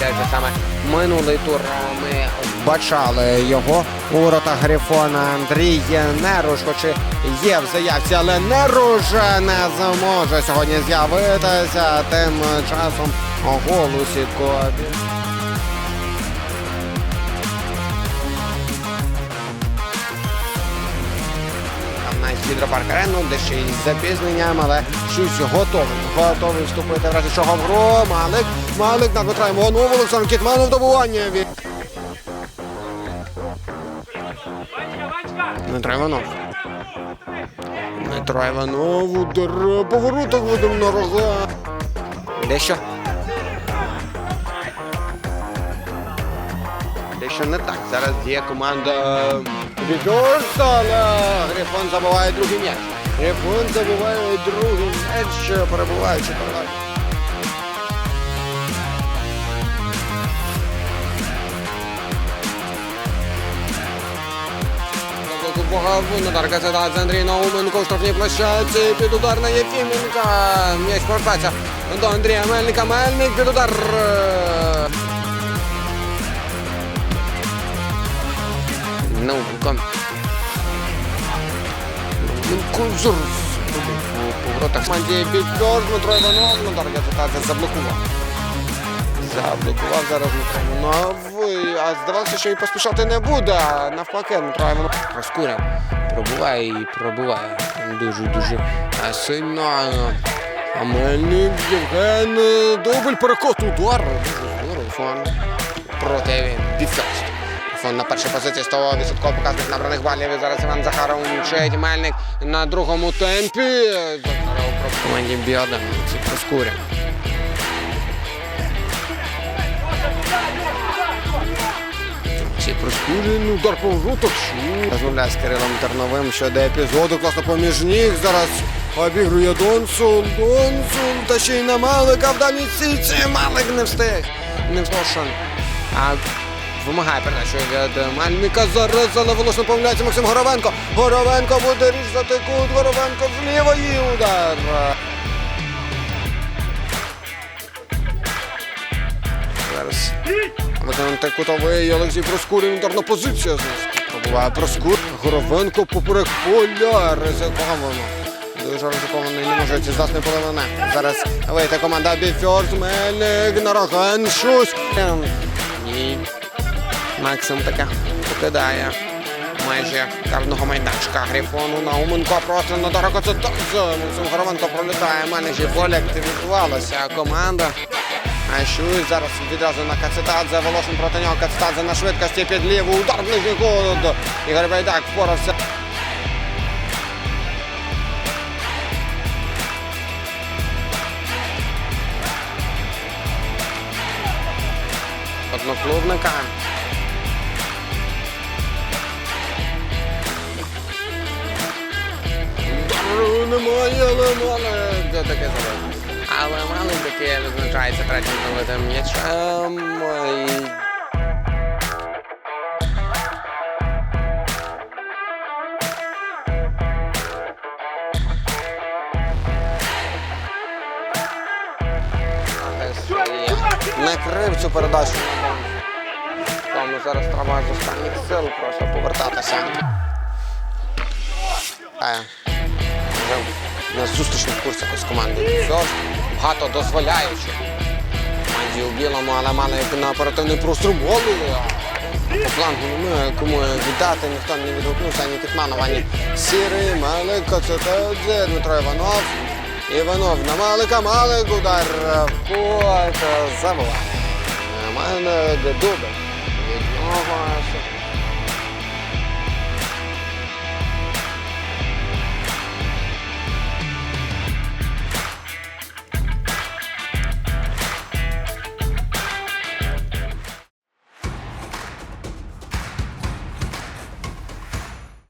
Це саме минулий тур. Ми бачали його у воротах Грифона Андрій Неруш, хоч і є в заявці, але Неруш не зможе сьогодні з'явитися. Тим часом голу сіткові. Там на гідропарк арену, де ще й з запізненням, але щось готовий. Готовий вступити в разі чого в гру. Малик, Малик на Дмитра Іванов, Олександр Кітманов добування від Дмитро Іванов. Дмитро Іванов, удар, повороток видом на рога. Дещо. Дещо не так. Зараз є команда Відорс, Грифон забуває другий м'яч. Грифон забуває другий м'яч, перебуваючи передачу. Удар Кацетадзе Андрій Науменко штрафній площадці під удар на Єфіменка. М'яч повертається до Андрія Мельника. Мельник під удар. Науменко. Науменко зараз. У поворотах команді Бікьор Дмитро Іванов. Удар Кацетадзе заблокував. Заблокував зараз Дмитро Іванов. А здавалося, що і поспішати не буде. Навпаки, Дмитро Іванов розкурив. Пробуває і пробуває. Дуже-дуже сильно. А Мельник, Євген, дубль перекот, удар. Дуже здорово. Фон проти Біфест. На першій позиції 100% показник набраних балів. І зараз Іван Захаров мчить. Мельник на другому темпі. Захаров про команді Біоден. Це проскурив. Ці проскурені, удар по воротах. Розмовляє з Кирилом Терновим щодо епізоду. Класно поміж ніг. Зараз обігрує Донсун. Донсун. Та ще й на Малика в дальній сіці. Малик не встиг. Не встиг. А вимагає передачу від Мальника. Зараз але волосно помиляється Максим Горовенко. Горовенко буде різати кут. Горовенко з лівої удар. Зараз виконати кутовий Олексій Проскурін. Ударна позиція. Пробуває Проскур. Горовенко поперек поля. Ризиковано. Дуже ризиковано і не може ці здатний половина. Зараз вийде команда Біфьорд, Мельник, Нароган, щось. І Максим таке покидає майже карного майданчика Грифону Науменко просто на дорого це. Максим Горовенко пролітає. Майже поле активізувалася команда. А Щусь зараз відразу на Кацетадзе, Волошин проти нього, Кацетадзе на швидкості під ліву, удар ближній кут. Ігор Байдак впорався. Одноклубника. Немає, але Малик. Таке забив. Але Малик таки відзначається третім новитим м'ячем. І накрив цю передачу. Тому зараз треба з останніх сил просто повертатися. Е, на зустрічних курсах з командою Фьорст. Багато дозволяючи. Команді у білому, але мали на оперативний простір голу. По флангу немає кому віддати, ніхто не відгукнувся, ані Кітманов, ані Сірий, Малик, Коцетадзе, Дмитро Іванов. Іванов на Малика, Малик, удар в кут, забуває. Малик, дубль. Від нього